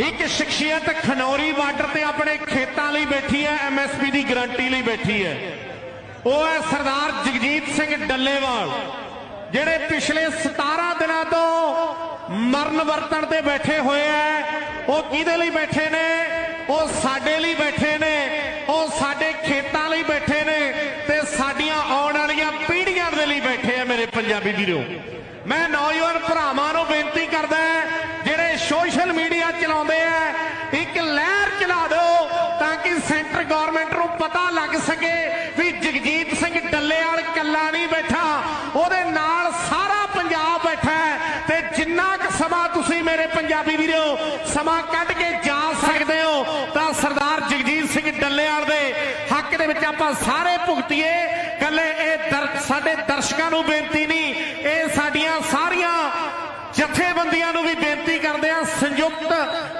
ਇੱਕ ਸ਼ਖਸੀਅਤ ਖਨੌਰੀ ਬਾਰਡਰ ਤੇ ਆਪਣੇ ਖੇਤਾਂ ਲਈ ਬੈਠੀ ਹੈ ਐਮਐਸਪੀ ਦੀ ਗਾਰੰਟੀ ਲਈ ਬੈਠੀ ਹੈ। ਉਹ ਹੈ ਸਰਦਾਰ ਜਗਜੀਤ ਸਿੰਘ ਡੱਲੇਵਾਲ, ਜਿਹੜੇ ਪਿਛਲੇ 17 ਦਿਨਾਂ ਤੋਂ ਮਰਨ ਵਰਤਣ ਤੇ ਬੈਠੇ ਹੋਏ ਐ ਉਹ ਕਿਹਦੇ ਲਈ ਬੈਠੇ ਨੇ? ਉਹ ਸਾਡੇ ਲਈ ਬੈਠੇ ਨੇ। ਉਹ ਸਾਡੇ ਖੇਤਾਂ ਲਈ ਬੈਠੇ ਨੇ ਤੇ ਸਾਡੀਆਂ ਆਉਣ ਵਾਲੀਆਂ ਪੀੜ੍ਹੀਆਂ ਦੇ ਲਈ ਬੈਠੇ ਆ ਮੇਰੇ ਪੰਜਾਬੀ ਵੀਰੋ। ਮੈਂ ਨੌਜਵਾਨ ਭਰਾਵਾਂ ਨੂੰ ਬੇਨਤੀ ਕਰਦਾ ਜਿਹੜੇ ਸੋਸ਼ਲ ਮੀਡੀਆ ਚਲਾਉਂਦੇ ਆ ਇੱਕ ਲਹਿਰ ਚਲਾ ਦਿਓ ਤਾਂ ਕਿ ਸੈਂਟਰ ਗਵਰਨਮੈਂਟ ਨੂੰ ਪਤਾ ਲੱਗ ਸਕੇ ਵੀ ਜਗਜੀਤ ਸਿੰਘ ਡੱਲੇਵਾਲ ਕੱਲਾ ਨਹੀਂ ਬੈਠਾ, ਉਹਦੇ ਨਾਲ ਸਾਰਾ ਪੰਜਾਬ ਬੈਠਾ ਤੇ ਜਿੰਨਾ ਕੁ ਸਮਾਂ ਤੁਸੀਂ ਮੇਰੇ ਪੰਜਾਬੀ ਵੀਰੋ ਸਮਾਂ ਕੱਢ ਕੇ ਜਾ ਸਕਦੇ ਹੋ, ਤਾਂ ਸਰਦਾਰ ਜਗਜੀਤ ਸਿੰਘ ਡੱਲੇਵਾਲ ਦੇ ਹੱਕ ਦੇ ਵਿੱਚ ਆਪਾਂ ਸਾਰੇ ਭੁਗਤੀਏ। ਕੱਲੇ ਇਹ ਸਾਡੇ ਦਰਸ਼ਕਾਂ ਨੂੰ ਬੇਨਤੀ ਨਹੀਂ, ਇਹ ਸਾਡੀਆਂ ਸਾਰੀਆਂ ਜਥੇਬੰਦੀਆਂ ਨੂੰ ਵੀ ਬੇਨਤੀ ਕਰ